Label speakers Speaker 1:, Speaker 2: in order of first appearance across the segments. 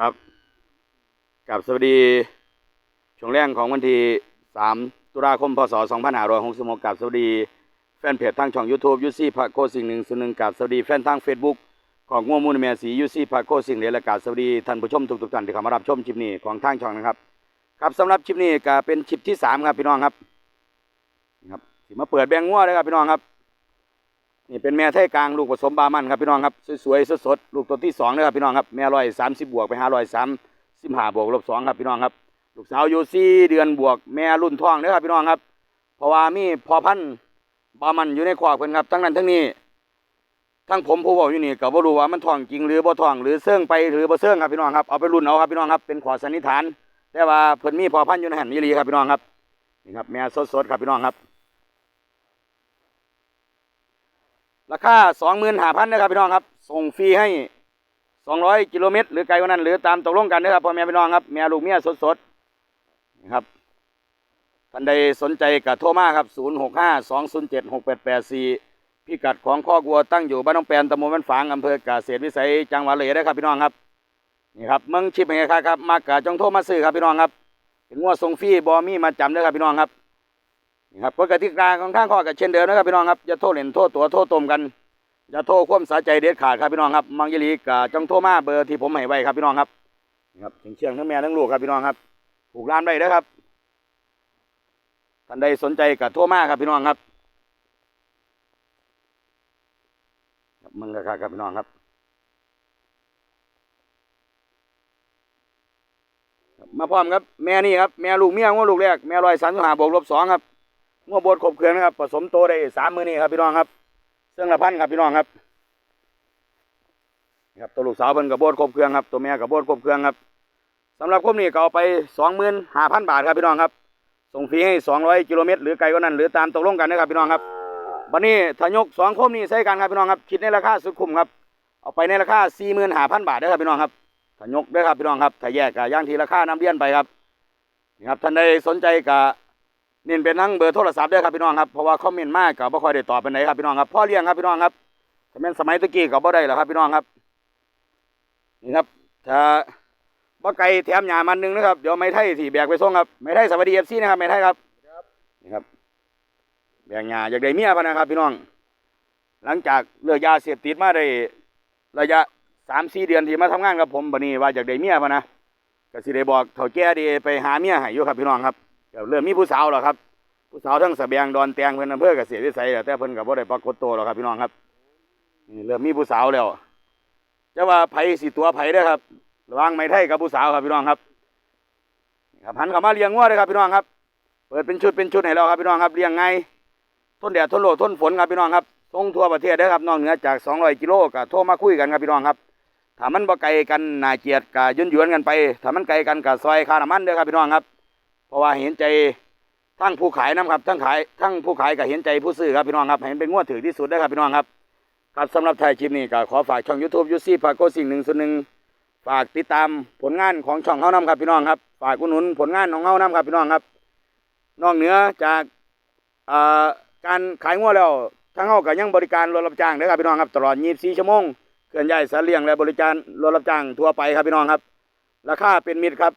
Speaker 1: ครับกับสวัสดีช่วงแรกของวันที่ 3 ตุลาคม พศ 2566กับสวัสดีแฟนเพจทางช่อง YouTube ยูซี่พระโคสิ่งหนึ่งส่วนหนึ่งกับสวัสดีแฟนทาง Facebook ของง่วงมูลแม่สียูซี่พระโคสิ่งเหลและกับสวัสดีท่านผู้ชมทุกๆท่านที่เข้ามารับชมคลิปนี้ของทางช่องนะครับ ครับสำหรับคลิปนี้ก็เป็นคลิปที่ 3 ครับพี่น้องครับนี่ครับมาเปิดแบงงัวเลยครับพี่น้องครับ นี่เป็นแม่ไทยกลางลูกผสมบามันครับพี่น้องครับสวยๆสดๆลูกตัวที่สองเลยครับพี่น้องครับแม่ร้อยสามสิบบวกไปห้าร้อยสามสิบห้าบวกลบสองครับพี่น้องครับ ลูกสาวอยู่สี่เดือนบวกแม่รุ่นท้องเลยครับพี่น้องครับ เพราะว่ามีพอพันบามันอยู่ในขวากเพิ่นครับทั้งนั้นทั้งนี้ทั้งผมผู้บอกอยู่นี่ก็บ่รู้ว่ามันท้องจริงหรือบ่ท้องหรือเสื่องไปหรือบ่เสื่องครับพี่น้องครับเอาไปรุ่นเอาครับพี่น้องครับเป็นขอสันนิษฐาน แต่ว่าเพิ่นมีพอพันอยู่ในหันนี่ลีครับพี่น้องครับนี่ครับแม่สดๆครับพี่น้องครับ ราคาสองหมื่นห้าพันนะครับพี่น้องครับ ส่งฟรีให้สองร้อยกิโลเมตรหรือไกลกว่านั้น หรือตามตกลงกันนะครับพ่อแม่พี่น้องครับแม่ลูกเมียสดๆนะครับท่านใดสนใจกับโทรมาครับศูนย์หกห้าสองศูนย์เจ็ดหกแปดแปดสี่พิกัดของข้อกวัวตั้งอยู่บ้านน้องแปนตำบลบ้านฝางอำเภอกเกษตรวิสัยจังหวัดเลยนะครับพี่น้องครับนี่ครับเมืองชิปเฮครับครับมากะจงโทรมาซื้อครับพี่น้องครับเป็นงัวส่งฟรีบอมี่มาจำเด้อครับพี่น้องครับ ครับกฎกติกาของทางข้อกับเช่นเดิมนะครับพี่น้องครับอย่าโทษเล่นโทษตัวโทษตมกันอย่าโทษความสาใจเด็ดขาดครับพี่น้องครับมังยลีกับจังโทมาเบอร์ที่ผมให้ไว้ครับพี่น้องครับนี่ครับถึงเชียงทั้งแม่ทั้งลูกครับพี่น้องครับผูกร้านไว้นะครับท่านใดสนใจกับโทรมาครับพี่น้องครับครับมึงราคาครับพี่น้องครับมาพร้อมครับ แม่นี่ครับ แม่ลูกเมียงัวลูกแรก แม่ร้อยสามสิบห้าบวกลบสองครับ งัวบดขบเคือนะครับผสมโตได้สามมือนี่ครับพี่น้องครับเสื่องละพันครับพี่น้องครับนี่ครับตัวลูกสาวเพิ่นกับบดขบเคืองครับตัวแม่กับบดขบเคืองครับสำหรับคมนี้ก็เอาไปสองหมื่นห้าพันบาทครับพี่น้องครับ ส่งฟรีให้สองร้อยกิโลเมตรหรือไกลกว่านั้นหรือตามตกลงกันนะครับพี่น้องครับวันนี้ถ้ายกสองคมนี้ใช้กันครับพี่น้องครับคิดในราคาสุดคุ้มครับเอาไปในราคาสี่หมื่นห้าพันบาทเด้ครับพี่น้องครับถ้ายกเด้ครับพี่น้องครับถ้าแยกกับย่างทีราคาน้ำเลี้ยนไปครับนี่ครับท่านใดสนใจกับ นี่เป็นทั้งเบอร์โทรศัพท์ด้วยครับพี่น้องครับเพราะว่าคอมเมนต์มากกับบ่ค่อยได้ตอบไปไหนครับพี่น้องครับพ่อเลี้ยงครับพี่น้องครับถ้าเป็นสมัยตะกี้ก็บ่ได้หรอครับพี่น้องครับนี่ครับถ้าบ่ไก่แถมหยามันหนึงนะครับเดี๋ยวไม่ไทยที่แบกไปส่งครับไม่ไทยสวัสดีเอฟซีนะครับไม่ไทยครับนี่ครับแบกหยาอยากได้เมียพนะครับ พี่น้อง หลังจากเลิกยาเสพติดมาได้ระยะสามสี่เดือนที่มาทำงานกับผมบัดนี้ว่าอยากได้เมียพนะก็สิได้บอกเฒ่าแก่ดีไปหาเมียให้อยู่ครับพี่น้องครับ เริ่มมีผู้สาวแล้วครับ ผู้สาวทั้งสะแบงดอนแตงเพิ่นอำเภอเกษตรวิสัยแต่เพิ่นก็บ่ได้ปรากฏตัวหรอครับพี่น้องครับเริ่มมีผู้สาวแล้วจะว่าไผ่สิตัวไผเด้ครับระว่างไม้ไทยกับผู้สาวครับพี่น้องครับนี่ครับหันเข้ามาเลี้ยงงัวเด้ครับพี่น้องครับ เปิดเป็นชุดเป็นชุดให้เราครับพี่น้องครับเลี้ยงไงทนแดดทนโลดทนฝนครับพี่น้องครับส่งทั่วประเทศเด้ครับนอกเหนือจาก 200กิโลก็โทรมาคุยกันครับพี่น้องครับถ้ามันบ่ไกลกันนาเกียดก็ยุ่นยวนกันไปถ้ามันไกลกันก็ซอยคาน้ำมันเด้อครับพี่น้องครับ ราะว่าเห็นใจทั้งผู้ขายน้ำครับทั้งขายทั้งผู้ขายก็เห็นใจผู้ซื้อครับพี่น้องครับเห็นเป็นงวดถือที่สุดได้ครับพี่น้องครับครับสำหรับไทยคลิปนี้ก็ขอฝากช่อง YouTube ยูซี่พากโกสิ่งหนึ่งส่วนหนึ่งฝากติดตามผลงานของช่องเฮานํครับพี่น้องครับฝากอุดหนุนผลงานของเฮานํครับพี่น้องครับ นอกเหนือจากการขายงัวแล้วทางเฮาก็ยังบริการรถรับจ้างเด้ครับพี่น้องครับตลอด 24 ชั่วโมงเคลื่อนย้ายสัตว์เลี้ยงและบริการรถรับจ้างทั่วไปครับพี่น้องครับ ราคาเป็นมิตรครับ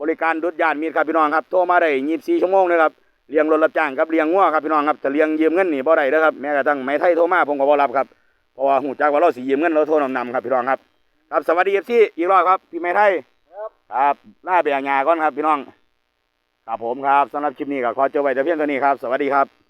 Speaker 1: บริการดุดยานมีดครับพี่น้องครับโทรมาได้24ชั่วโมงนะครับเลี้ยงรถรับจ้างครับเลี้ยงงัวครับพี่น้องครับแต่เลี้ยงยืมเงินนี่บ่ได้เด้อครับแม้กระทั่งไม้ไทยโทรมาผมก็บ่รับครับเพราะว่าหูจักว่าเราสิยืมเงินเราโทรนำนำครับพี่น้องครับครับสวัสดีเอฟซีอีกรอบครับพี่ไม้ไทยครับครับล่าเบียงาก่อนครับพี่น้องครับผมครับสำหรับคลิปนี้ก็ขอจบไว้แต่เพียงเท่านี้ครับ สวัสดีครับ